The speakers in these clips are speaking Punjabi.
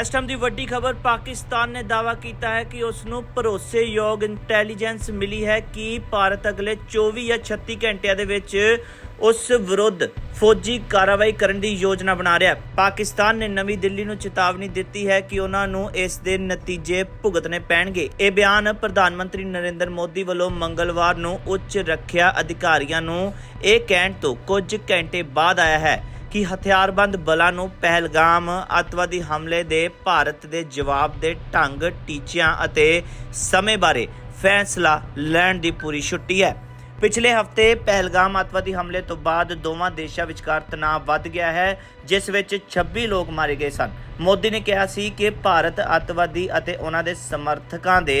ਇਸ ਟਾਈਮ ਦੀ ਵੱਡੀ ਖਬਰ ਪਾਕਿਸਤਾਨ ਨੇ ਦਾਅਵਾ ਕੀਤਾ ਹੈ ਕਿ ਉਸ ਨੂੰ ਭਰੋਸੇਯੋਗ ਇੰਟੈਲੀਜੈਂਸ ਮਿਲੀ ਹੈ ਕਿ ਭਾਰਤ ਅਗਲੇ 24 ਜਾਂ 36 ਘੰਟਿਆਂ ਦੇ ਵਿੱਚ ਉਸ ਵਿਰੁੱਧ ਫੌਜੀ ਕਾਰਵਾਈ ਕਰਨ ਦੀ ਯੋਜਨਾ ਬਣਾ ਰਿਹਾ ਹੈ। ਪਾਕਿਸਤਾਨ ਨੇ ਨਵੀਂ ਦਿੱਲੀ ਨੂੰ ਚੇਤਾਵਨੀ ਦਿੱਤੀ ਹੈ ਕਿ ਉਹਨਾਂ ਨੂੰ ਇਸ ਦੇ ਨਤੀਜੇ ਭੁਗਤਣੇ ਪੈਣਗੇ। ਇਹ ਬਿਆਨ ਪ੍ਰਧਾਨ ਮੰਤਰੀ ਨਰਿੰਦਰ ਮੋਦੀ ਵੱਲੋਂ ਮੰਗਲਵਾਰ ਨੂੰ ਉੱਚ ਰੱਖਿਆ ਅਧਿਕਾਰੀਆਂ ਨੂੰ ਇਹ ਕਹਿਣ ਤੋਂ ਕੁਝ ਘੰਟੇ ਬਾਅਦ ਆਇਆ ਹੈ। ਕਿ ਹਥਿਆਰਬੰਦ ਬਲਾਂ ਨੂੰ ਪਹਿਲਗਾਮ ਅੱਤਵਾਦੀ ਹਮਲੇ ਦੇ ਭਾਰਤ ਦੇ ਜਵਾਬ ਦੇ ਢੰਗ, ਟੀਚਿਆਂ ਅਤੇ ਸਮੇਂ ਬਾਰੇ ਫੈਸਲਾ ਲੈਣ ਦੀ ਪੂਰੀ ਛੁੱਟੀ ਹੈ। ਪਿਛਲੇ ਹਫ਼ਤੇ ਪਹਿਲਗਾਮ ਅੱਤਵਾਦੀ ਹਮਲੇ ਤੋਂ ਬਾਅਦ ਦੋਵਾਂ ਦੇਸ਼ਾਂ ਵਿਚਕਾਰ ਤਣਾਅ ਵੱਧ ਗਿਆ ਹੈ, ਜਿਸ ਵਿੱਚ 26 ਲੋਕ ਮਾਰੇ ਗਏ ਸਨ। ਮੋਦੀ ਨੇ ਕਿਹਾ ਸੀ ਕਿ ਭਾਰਤ ਅੱਤਵਾਦੀ ਅਤੇ ਉਹਨਾਂ ਦੇ ਸਮਰਥਕਾਂ ਦੇ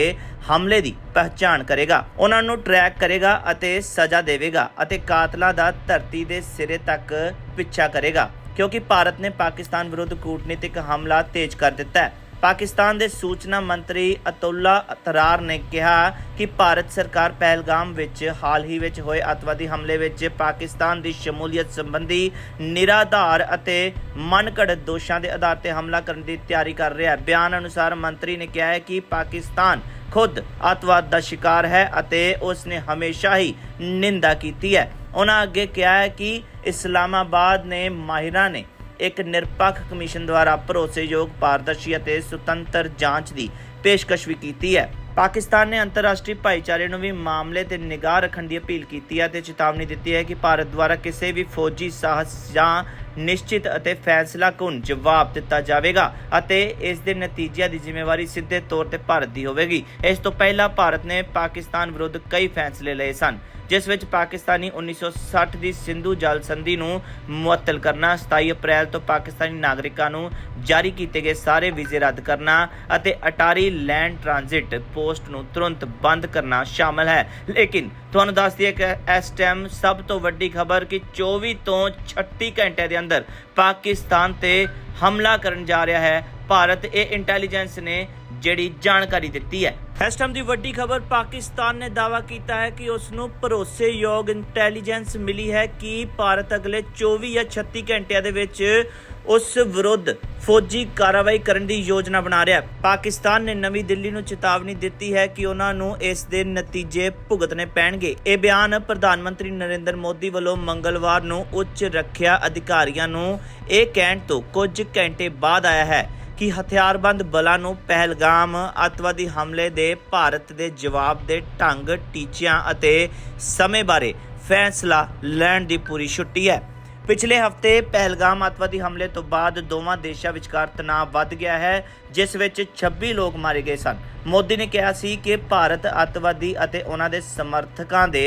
ਹਮਲੇ ਦੀ ਪਹਿਚਾਣ ਕਰੇਗਾ। ਉਹਨਾਂ ਨੂੰ ਟਰੈਕ ਕਰੇਗਾ ਅਤੇ ਸਜ਼ਾ ਦੇਵੇਗਾ ਅਤੇ ਕਾਤਲਾਂ ਦਾ ਧਰਤੀ ਦੇ ਸਿਰੇ ਤੱਕ ਪਿੱਛਾ ਕਰੇਗਾ, ਕਿਉਂਕਿ ਭਾਰਤ ਨੇ ਪਾਕਿਸਤਾਨ ਵਿਰੁੱਧ ਕੂਟਨੀਤਿਕ ਹਮਲਾ ਤੇਜ਼ ਕਰ ਦਿੱਤਾ ਹੈ। ਪਾਕਿਸਤਾਨ ਦੇ ਸੂਚਨਾ ਮੰਤਰੀ ਅਤੁੱਲਾ ਅਤਰਾਰ ਨੇ ਕਿਹਾ ਕਿ ਭਾਰਤ ਸਰਕਾਰ ਪਹਿਲਗਾਮ ਵਿੱਚ ਹਾਲ ਹੀ ਵਿੱਚ ਹੋਏ ਅਤਵਾਦੀ ਹਮਲੇ ਵਿੱਚ ਪਾਕਿਸਤਾਨ ਦੀ ਸ਼ਮੂਲੀਅਤ ਸੰਬੰਧੀ ਨਿਰਾਧਾਰ ਅਤੇ ਮਨਘੜਤ ਦੋਸ਼ਾਂ ਦੇ ਆਧਾਰ ਤੇ ਹਮਲਾ ਕਰਨ ਦੀ ਤਿਆਰੀ ਕਰ ਰਿਹਾ ਹੈ। ਬਿਆਨ ਅਨੁਸਾਰ ਮੰਤਰੀ ਨੇ ਕਿਹਾ ਹੈ ਕਿ ਪਾਕਿਸਤਾਨ ਖੁਦ ਅਤਵਾਦ ਦਾ ਸ਼ਿਕਾਰ ਹੈ ਅਤੇ ਉਸ ਨੇ ਹਮੇਸ਼ਾ ਹੀ ਨਿੰਦਾ ਕੀਤੀ ਹੈ। ਉਹਨਾਂ ਅੱਗੇ ਕਿਹਾ ਹੈ ਕਿ ਇਸਲਾਮਾਬਾਦ ਨੇ ਮਾਹਿਰਾਂ ਨੇ ਇੱਕ ਨਿਰਪੱਖ ਕਮਿਸ਼ਨ ਦੁਆਰਾ ਭਰੋਸੇਯੋਗ ਪਾਰਦਰਸ਼ੀ ਅਤੇ ਸੁਤੰਤਰ ਜਾਂਚ ਦੀ ਪੇਸ਼ਕਸ਼ ਵੀ ਕੀਤੀ ਹੈ। ਪਾਕਿਸਤਾਨ ਨੇ ਅੰਤਰਰਾਸ਼ਟਰੀ ਭਾਈਚਾਰੇ ਨੂੰ ਵੀ ਮਾਮਲੇ ਤੇ ਨਿਗਾਹ ਰੱਖਣ ਦੀ ਅਪੀਲ ਕੀਤੀ ਹੈ ਤੇ ਚੇਤਾਵਨੀ ਦਿੱਤੀ ਹੈ ਕਿ ਭਾਰਤ ਦੁਆਰਾ ਕਿਸੇ ਵੀ ਫੌਜੀ ਸਾਹਸ ਜਾਂ ਨਿਸ਼ਚਿਤ ਅਤੇ ਫੈਸਲਾਕੁਨ ਜਵਾਬ ਦਿੱਤਾ ਜਾਵੇਗਾ ਅਤੇ ਇਸ ਦੇ ਨਤੀਜਿਆਂ ਦੀ ਜ਼ਿੰਮੇਵਾਰੀ ਸਿੱਧੇ ਤੌਰ ਤੇ ਭਾਰਤ ਦੀ ਹੋਵੇਗੀ। ਇਸ ਤੋਂ ਪਹਿਲਾਂ ਭਾਰਤ ਨੇ ਪਾਕਿਸਤਾਨ ਵਿਰੁੱਧ ਕਈ ਫੈਸਲੇ ਲਏ ਸਨ। ਜਿਸ ਵਿੱਚ ਪਾਕਿਸਤਾਨੀ 1960 ਦੀ ਸਿੰਧੂ ਜਲ ਸੰਧੀ ਨੂੰ ਮੁਅੱਤਲ ਕਰਨਾ 27 ਅਪ੍ਰੈਲ ਤੋਂ ਪਾਕਿਸਤਾਨੀ ਨਾਗਰਿਕਾਂ ਨੂੰ ਜਾਰੀ ਕੀਤੇ ਗਏ ਸਾਰੇ ਵੀਜ਼ੇ ਰੱਦ ਕਰਨਾ ਅਤੇ ਅਟਾਰੀ ਲੈਂਡ ਟ੍ਰਾਂਜ਼ਿਟ ਪੋਸਟ ਨੂੰ ਤੁਰੰਤ ਬੰਦ ਕਰਨਾ ਸ਼ਾਮਲ ਹੈ। ਲੇਕਿਨ ਤੁਹਾਨੂੰ ਦੱਸ ਦਈਏ ਕਿ ਇਸ ਟਾਈਮ ਸਭ ਤੋਂ ਵੱਡੀ ਖਬਰ ਕਿ 24 ਤੋਂ 36 ਘੰਟੇ ਦੇ ਅੰਦਰ ਪਾਕਿਸਤਾਨ ਤੇ ਹਮਲਾ ਕਰਨ ਜਾ ਰਿਹਾ ਹੈ। ਭਾਰਤ ਇਹ ਇੰਟੈਲੀਜੈਂਸ ਨੇ ਜਿਹੜੀ ਜਾਣਕਾਰੀ ਦਿੱਤੀ ਹੈ। ਇਸ ਟਾਈਮ ਦੀ ਵੱਡੀ ਖਬਰ, ਪਾਕਿਸਤਾਨ ਨੇ ਦਾਅਵਾ ਕੀਤਾ ਹੈ ਕਿ ਉਸ ਨੂੰ ਭਰੋਸੇਯੋਗ ਇੰਟੈਲੀਜੈਂਸ ਮਿਲੀ ਹੈ ਕਿ ਭਾਰਤ ਅਗਲੇ 24 ਜਾਂ 36 ਘੰਟਿਆਂ ਦੇ ਵਿੱਚ ਉਸ ਵਿਰੁੱਧ ਫੌਜੀ ਕਾਰਵਾਈ ਕਰਨ ਦੀ ਯੋਜਨਾ ਬਣਾ ਰਿਹਾ ਹੈ। ਪਾਕਿਸਤਾਨ ਨੇ ਨਵੀਂ ਦਿੱਲੀ ਨੂੰ ਚੇਤਾਵਨੀ ਦਿੱਤੀ ਹੈ ਕਿ ਉਹਨਾਂ ਨੂੰ ਇਸ ਦੇ ਨਤੀਜੇ ਭੁਗਤਣੇ ਪੈਣਗੇ। ਇਹ ਬਿਆਨ ਪ੍ਰਧਾਨ ਮੰਤਰੀ ਨਰਿੰਦਰ ਮੋਦੀ ਵੱਲੋਂ ਮੰਗਲਵਾਰ ਨੂੰ ਉੱਚ ਰੱਖਿਆ ਅਧਿਕਾਰੀਆਂ ਨੂੰ ਇਹ ਕਹਿਣ ਤੋਂ ਕੁਝ ਘੰਟੇ ਬਾਅਦ ਆਇਆ ਹੈ। ਕਿ ਹਥਿਆਰਬੰਦ ਬਲਾਂ ਨੂੰ ਪਹਿਲਗਾਮ ਅੱਤਵਾਦੀ ਹਮਲੇ ਦੇ ਭਾਰਤ ਦੇ ਜਵਾਬ ਦੇ ਢੰਗ, ਟੀਚਿਆਂ ਅਤੇ ਸਮੇਂ ਬਾਰੇ ਫੈਸਲਾ ਲੈਣ ਦੀ ਪੂਰੀ ਛੁੱਟੀ ਹੈ। ਪਿਛਲੇ ਹਫ਼ਤੇ ਪਹਿਲਗਾਮ ਅੱਤਵਾਦੀ ਹਮਲੇ ਤੋਂ ਬਾਅਦ ਦੋਵਾਂ ਦੇਸ਼ਾਂ ਵਿਚਕਾਰ ਤਣਾਅ ਵੱਧ ਗਿਆ ਹੈ, ਜਿਸ ਵਿੱਚ 26 ਲੋਕ ਮਾਰੇ ਗਏ ਸਨ। ਮੋਦੀ ਨੇ ਕਿਹਾ ਸੀ ਕਿ ਭਾਰਤ ਅੱਤਵਾਦੀ ਅਤੇ ਉਹਨਾਂ ਦੇ ਸਮਰਥਕਾਂ ਦੇ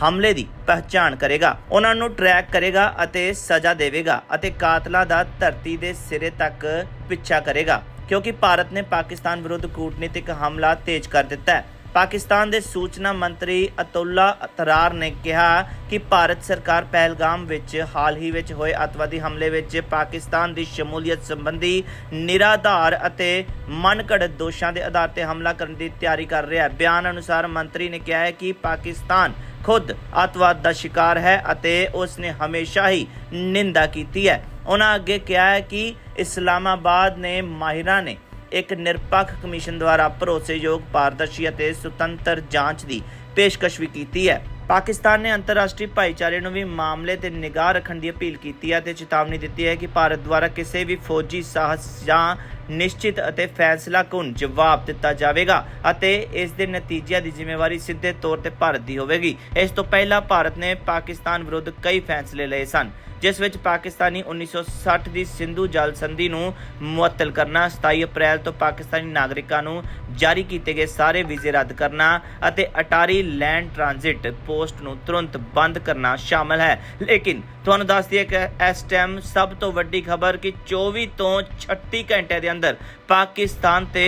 ਹਮਲੇ ਦੀ ਪਹਿਚਾਣ ਕਰੇਗਾ। ਉਹਨਾਂ ਨੂੰ ਟਰੈਕ ਕਰੇਗਾ ਅਤੇ ਸਜ਼ਾ ਦੇਵੇਗਾ ਅਤੇ ਕਾਤਲਾਂ ਦਾ ਧਰਤੀ ਦੇ ਸਿਰੇ ਤੱਕ ਪਿੱਛਾ ਕਰੇਗਾ, ਕਿਉਂਕਿ ਭਾਰਤ ਨੇ ਪਾਕਿਸਤਾਨ ਵਿਰੁੱਧ ਕੂਟਨੀਤਿਕ ਹਮਲਾ ਤੇਜ਼ ਕਰ ਦਿੱਤਾ ਹੈ। ਪਾਕਿਸਤਾਨ ਦੇ ਸੂਚਨਾ ਮੰਤਰੀ ਅਤੁੱਲਾ ਅਤਰਾਰ ਨੇ ਕਿਹਾ ਕਿ ਭਾਰਤ ਸਰਕਾਰ ਪਹਿਲਗਾਮ ਵਿੱਚ ਹਾਲ ਹੀ ਵਿੱਚ ਹੋਏ ਅਤਵਾਦੀ ਹਮਲੇ ਵਿੱਚ ਪਾਕਿਸਤਾਨ ਦੀ ਸ਼ਮੂਲੀਅਤ ਸੰਬੰਧੀ ਨਿਰਾਧਾਰ ਅਤੇ ਮਨਘੜਤ ਦੋਸ਼ਾਂ ਦੇ ਆਧਾਰ ਤੇ ਹਮਲਾ ਕਰਨ ਦੀ ਤਿਆਰੀ ਕਰ ਰਿਹਾ ਹੈ। ਬਿਆਨ ਅਨੁਸਾਰ ਮੰਤਰੀ ਨੇ ਕਿਹਾ ਹੈ ਕਿ ਪਾਕਿਸਤਾਨ ਖੁਦ ਅਤਵਾਦ ਦਾ ਸ਼ਿਕਾਰ ਹੈ ਅਤੇ ਉਸ ਨੇ ਹਮੇਸ਼ਾ ਹੀ ਨਿੰਦਾ ਕੀਤੀ ਹੈ। ਉਹਨਾਂ ਅੱਗੇ ਕਿਹਾ ਹੈ ਕਿ ਇਸਲਾਮਾਬਾਦ ਨੇ ਮਾਹਿਰਾਂ ਨੇ ਇੱਕ ਨਿਰਪੱਖ ਕਮਿਸ਼ਨ ਦੁਆਰਾ ਭਰੋਸੇਯੋਗ ਪਾਰਦਰਸ਼ੀ ਅਤੇ ਸੁਤੰਤਰ ਜਾਂਚ ਦੀ ਪੇਸ਼ਕਸ਼ ਵੀ ਕੀਤੀ ਹੈ। ਪਾਕਿਸਤਾਨ ਨੇ ਅੰਤਰਰਾਸ਼ਟਰੀ ਭਾਈਚਾਰੇ ਨੂੰ ਵੀ ਮਾਮਲੇ ਤੇ ਨਿਗਾਹ ਰੱਖਣ ਦੀ ਅਪੀਲ ਕੀਤੀ ਹੈ ਤੇ ਚੇਤਾਵਨੀ ਦਿੱਤੀ ਹੈ ਕਿ ਭਾਰਤ ਦੁਆਰਾ ਕਿਸੇ ਵੀ ਫੌਜੀ ਸਾਹਸ ਜਾਂ ਨਿਸ਼ਚਿਤ ਅਤੇ ਫੈਸਲਾਕੁਨ ਜਵਾਬ ਦਿੱਤਾ ਜਾਵੇਗਾ ਅਤੇ ਇਸ ਦੇ ਨਤੀਜਿਆਂ ਦੀ ਜ਼ਿੰਮੇਵਾਰੀ ਸਿੱਧੇ ਤੌਰ ਤੇ ਭਾਰਤ ਦੀ ਹੋਵੇਗੀ। ਇਸ ਤੋਂ ਪਹਿਲਾਂ ਭਾਰਤ ਨੇ ਪਾਕਿਸਤਾਨ ਵਿਰੁੱਧ ਕਈ ਫੈਸਲੇ ਲਏ ਸਨ, ਜਿਸ ਵਿੱਚ ਪਾਕਿਸਤਾਨੀ 1960 ਦੀ ਸਿੰਧੂ ਜਲ ਸੰਧੀ ਨੂੰ ਮੁਅੱਤਲ ਕਰਨਾ 27 ਅਪ੍ਰੈਲ ਤੋਂ ਪਾਕਿਸਤਾਨੀ ਨਾਗਰਿਕਾਂ ਨੂੰ ਜਾਰੀ ਕੀਤੇ ਗਏ ਸਾਰੇ ਵੀਜ਼ੇ ਰੱਦ ਕਰਨਾ ਅਤੇ ਅਟਾਰੀ ਲੈਂਡ ਟ੍ਰਾਂਜ਼ਿਟ ਪੋਸਟ ਨੂੰ ਤੁਰੰਤ ਬੰਦ ਕਰਨਾ ਸ਼ਾਮਲ ਹੈ। ਲੇਕਿਨ ਤੁਹਾਨੂੰ ਦੱਸ ਦਈਏ ਕਿ ਇਸ ਟਾਈਮ ਸਭ ਤੋਂ ਵੱਡੀ ਖਬਰ ਕਿ 24 ਤੋਂ 36 ਘੰਟੇ ਦੇ ਅੰਦਰ ਪਾਕਿਸਤਾਨ ਤੇ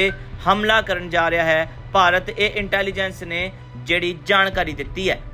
ਹਮਲਾ ਕਰਨ ਜਾ ਰਿਹਾ ਹੈ। ਭਾਰਤ ਇਹ ਇੰਟੈਲੀਜੈਂਸ ਨੇ ਜਿਹੜੀ ਜਾਣਕਾਰੀ ਦਿੱਤੀ ਹੈ।